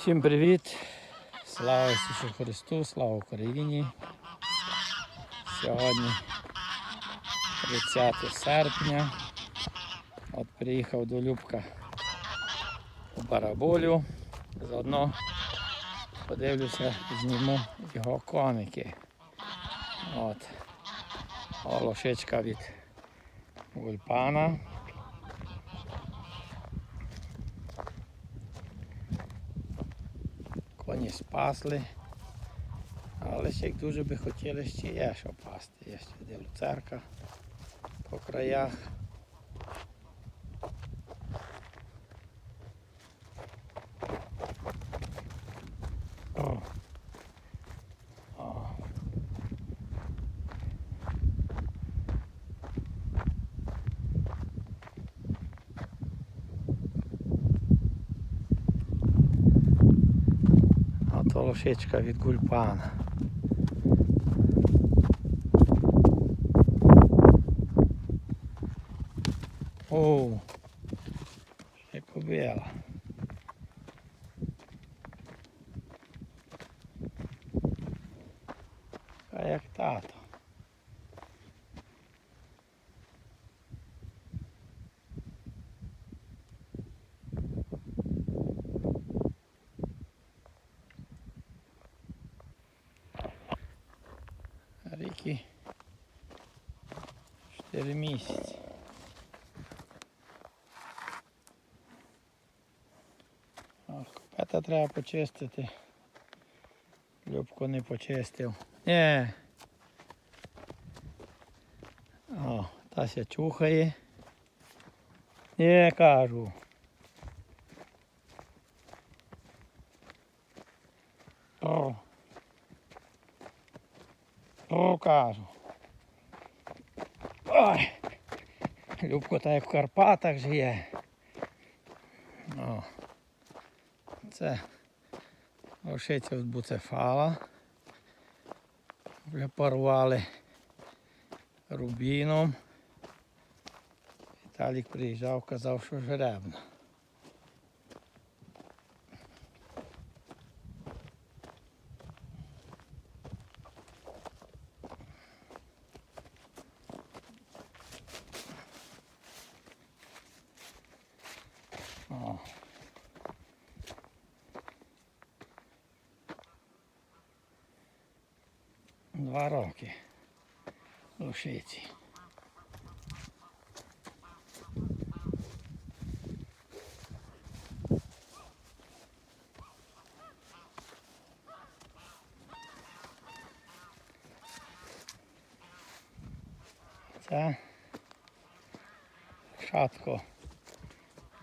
Всім привіт! Слава Ісусу Христу, слава Україні! Сьогодні 30 серпня. От приїхав до Любка у Бараболю. Заодно подивлюся, зніму його коники. От. О, від Гульпана. Коні спасли. Але ще дуже би хотіли ще є що пасти. Є ще де люцерка по краях. О. О. А то лошичка від гульпана. О, як побіла. А як тато. Ріки 4 місяці. Копета треба почистити. Любко не почистив. Ні. О, Тася чухає. Ні, кажу. О. О, кажу. Ой. Любко та як в Карпатах жиє. О. Це ошиця від буцефала. Вже порвали рубіном. Віталік приїжджав, казав, що жеребна. Два роки лошиці. Це шатко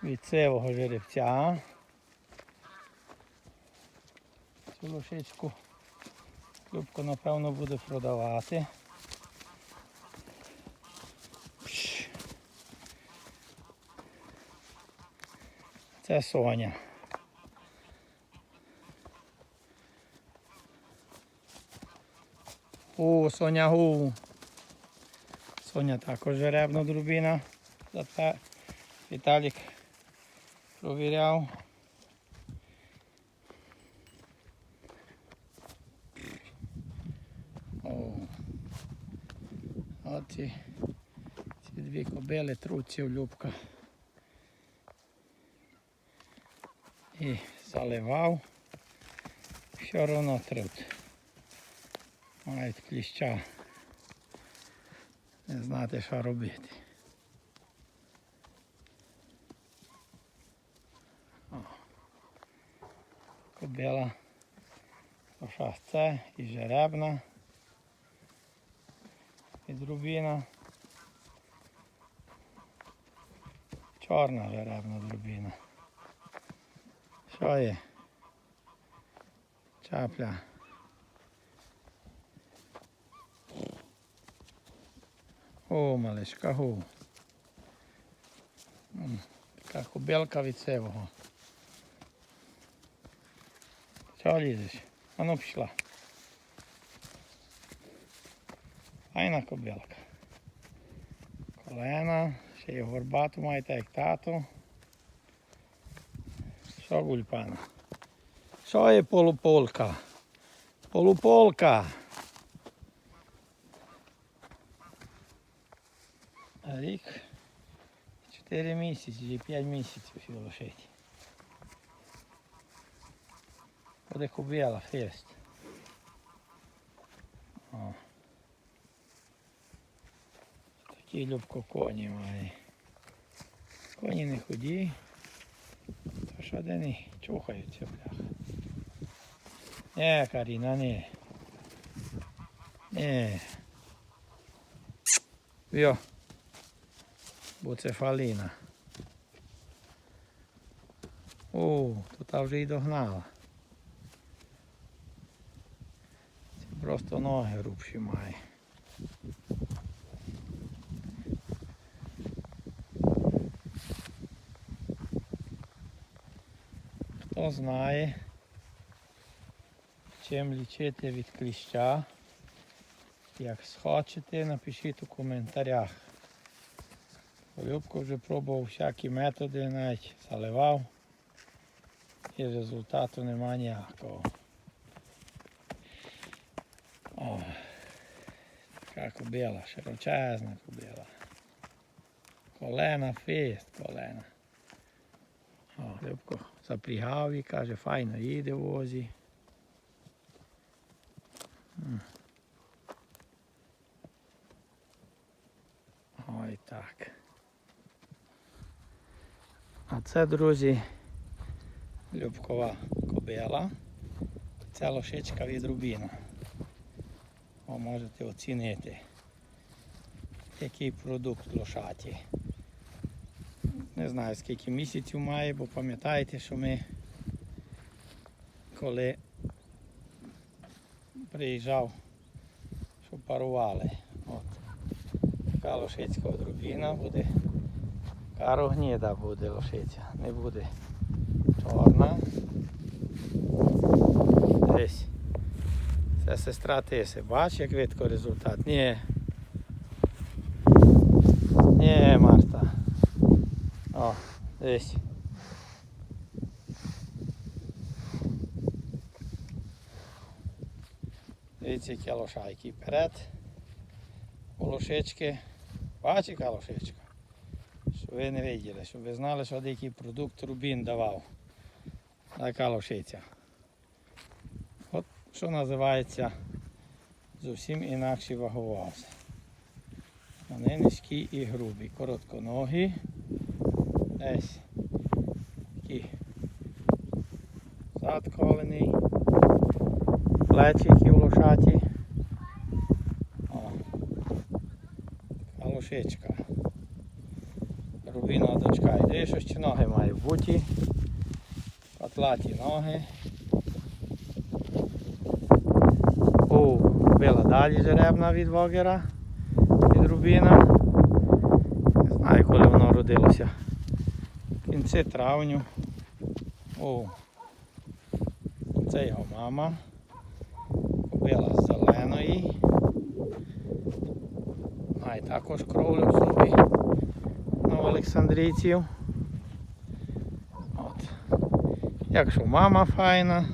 від сивого жеребця. Цю лошичку Любко, напевно, буде продавати. Це Соня. О, Соня гу. Соня також жеребна дробина. Зате Віталік провіряв. Ці, ці дві кобили труться в любка. І заливав. Все одно труть. Мають кліща. Не знати, що робити. О. Кобила. Лоша це і жеребна. Від рубіна. Чорна жеребна дробіна. Що є? Чапля. О, малишка, гу. Така кобилка від сивого. Що лізеш? А ну пішла. Файна кобилка. Колена, ще й горбату маєте як тату. Що гульпана? Що є полуполка? Полуполка. Рік 4 місяці чи 5 місяців ще лошить. Буде кубела, фест. О. Такі любко коні має. Коні не ході. То що не чухаються, бляха. Не, Каріна, не. Не. Йо. Буцефаліна. О, тут вже й догнала. Це просто ноги грубші має. Хто знає, чим лічити від кліща, як схочете, напишіть у коментарях. Любко вже пробував всякі методи, навіть заливав і результату нема ніякого. О, така кобила, широчезна кобила. Колена фест, колена. О, Любко запрягав і каже, файно їде в возі. А це, друзі, Любкова кобила. Це лошичка від Рубіна. О, можете оцінити, який продукт лошаті. Не знаю скільки місяців має, бо пам'ятаєте, що ми коли приїжджав, що парували. От. Така лошицька дробіна буде. Карогніда буде лошиця, не буде чорна. Десь. Це сестра Тиси. Бач, як видко результат? Ні. Ні, Марта. О, десь. Дивіться, які лошайки. Вперед. У лошички. Бачите, лошичка? Щоб ви не виділи, щоб ви знали, що який продукт Рубін давав. Така лошиця. От що називається зовсім інакші ваговози. Вони низькі і грубі, коротконогі. Десь такі зад колений, плечики в лошаті. Така лошичка. Рубінова дочка. І дивись, що ще ноги має бути. Котлаті ноги. О, била далі жеребна від Вогера, від Рубіна. Не знаю, коли воно родилося. Кінці травню. О, це його мама. Купила зеленої. Має також кровлю собі. Новоолександрійців. От. Якщо мама файна,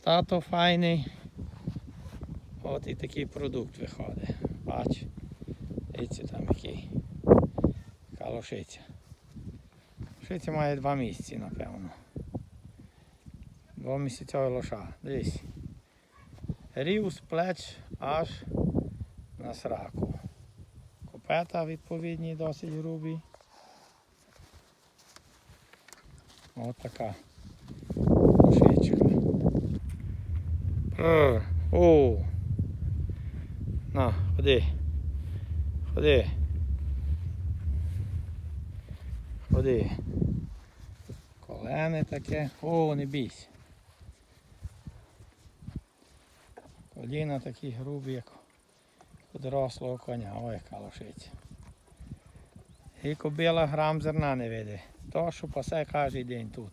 тато файний. От і такий продукт виходить. Бач. Дивіться там який. Яка Лошиця має два місяці, напевно. Двомісяцьова лоша. Дивись. Рів з плеч аж на сраку. Копета відповідні, досить грубі. Ось така лошичка. Е, О! На, ходи. Ходи. Ходи. Колени таке. О, не бійся. Коліна такі грубі, як у дорослого коня. Ой, яка лошиця. І кобила грам зерна не види. То, що пасе кожен день тут.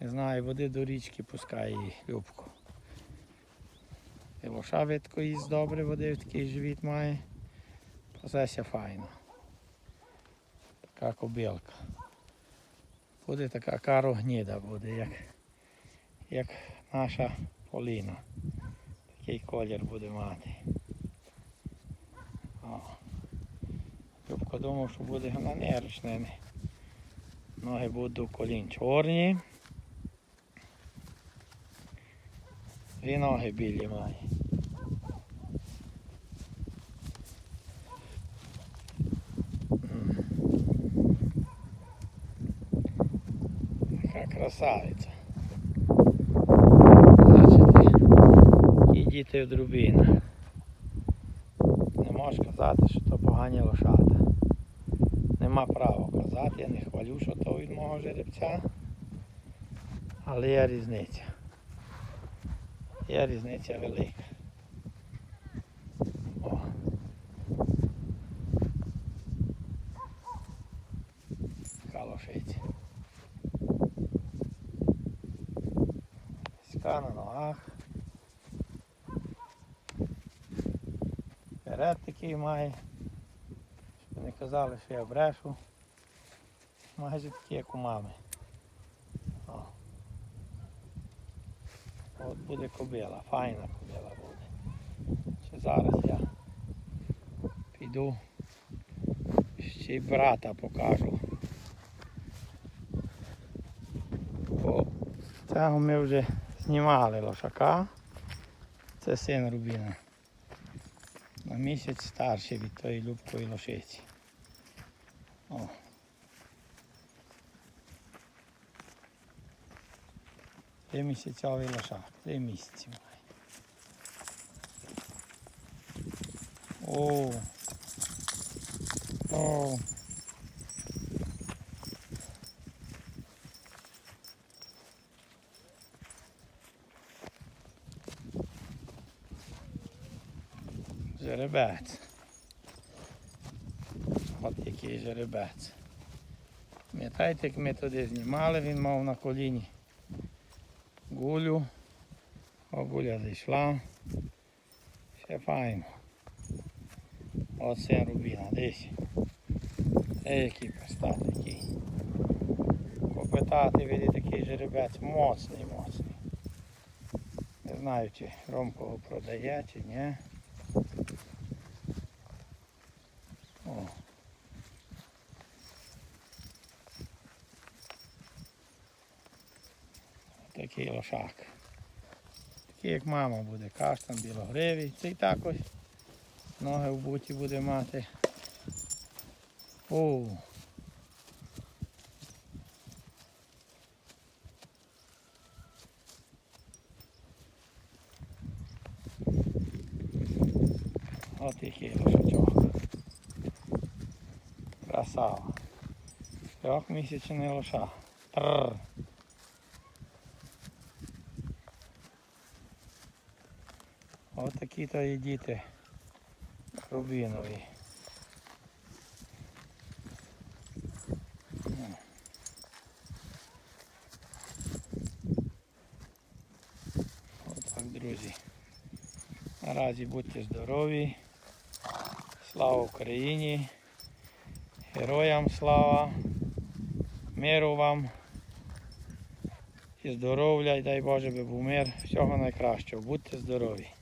Не знаю, води до річки пускає її любку. І лоша видко їсть добре, води такий живіт має. Пасеся файно. Така кобилка. Буде така карогніда буде, як, як наша поліна. Такий колір буде мати. О. Любко думав, що буде вона неручне. Ноги будуть колін чорні. Дві ноги білі має. Така красавиця. Бачите, які діти в друбінах. Не можу казати, що то погані лошата. Нема права казати, я не хвалю, що то від мого жеребця. Але є різниця. Є різниця велика. О. Така лошиця. Ска на ногах. Такий має. Щоб не казали, що я брешу. Майже такі, як у мами. О. От буде кобила, файна кобила буде. Ще зараз я піду ще й брата покажу. Бо цього ми вже знімали лошака. Це син Рубіна. Місяць старший від тої любкої лошиці. О. Три місяцьовий лошак, три місяці має. О. О. Жеребець. От який жеребець. Пам'ятаєте, як ми туди знімали, він мав на коліні гулю. О, гуля зайшла. Все файно. Син Рубіна, десь. Ей, який перстат такий. Копитати, виді такий жеребець моцний, моцний. Не знаю, чи Ромко продає, чи ні. О. Такий лошак. Такий як мама буде, каштан білогривий. Цей також ноги в буті буде мати. О. От який лошачок. Красава. Трьохмісячний лоша. Тррр. От такі і діти Рубінові. Отак, друзі. Наразі будьте здорові. Слава Україні! Героям слава! Миру вам! І здоров'я, і дай Боже би був мир. Всього найкращого. Будьте здорові!